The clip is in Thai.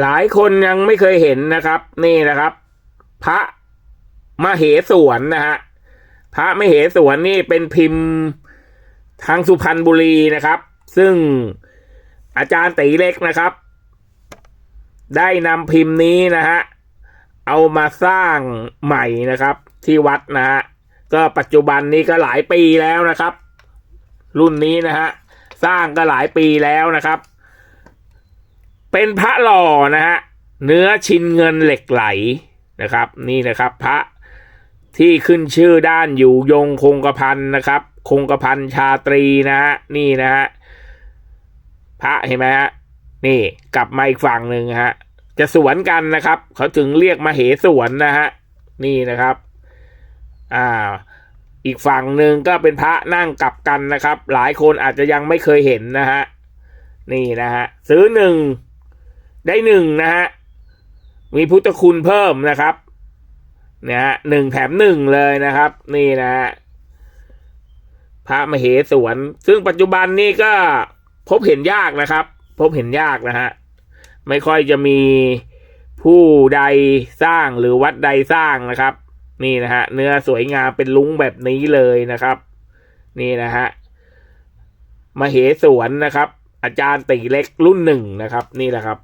หลายคนยังไม่เคยเห็นนะครับ นี่นะครับ พระมเหสวนนะฮะพระมเหสวนนี่เป็นพิมพ์ทางสุพรรณบุรีนะครับ ซึ่งอาจารย์ตีเล็กนะครับ ได้นำพิมพ์นี้นะฮะเอามาสร้างใหม่นะครับ ที่วัดนะฮะก็ปัจจุบันนี้ก็หลายปีแล้วนะครับ รุ่นนี้นะฮะสร้างก็หลายปีแล้วนะครับ เป็นพระหล่อนะฮะเนื้อชินเงินเหล็กไหลนะครับ นี่นะครับพระที่ขึ้นชื่อด้านอยู่ยงคงกระพันนะครับ คงกระพันชาตรีนะฮะนี่นะฮะพระเห็นไหมฮะนี่กลับมาอีกฝั่งหนึ่งฮะจะสวนกันนะครับ เขาถึงเรียกมาเหสวนนะฮะนี่นะครับอ่าอีกฝั่งหนึ่งก็เป็นพระนั่งกลับกันนะครับ หลายคนอาจจะยังไม่เคยเห็นนะฮะนี่นะฮะซื้อหนึ่ง ได้หนึ่งนะฮะ มีพุทธคุณเพิ่มนะครับเนี่ยฮะหนึ่งแถมหนึ่งเลยนะครับ นี่นะฮะพระมเหสวน ซึ่งปัจจุบันนี่ก็พบเห็นยากนะครับ พบเห็นยากนะฮะ ไม่ค่อยจะมีผู้ใดสร้างหรือวัดใดสร้างนะครับ นี่นะฮะ เนื้อสวยงามเป็นลุ้งแบบนี้เลยนะครับ นี่นะฮะมเหสวนนะครับ อาจารย์ตีเล็กรุ่นหนึ่งนะครับ นี่แหละครับ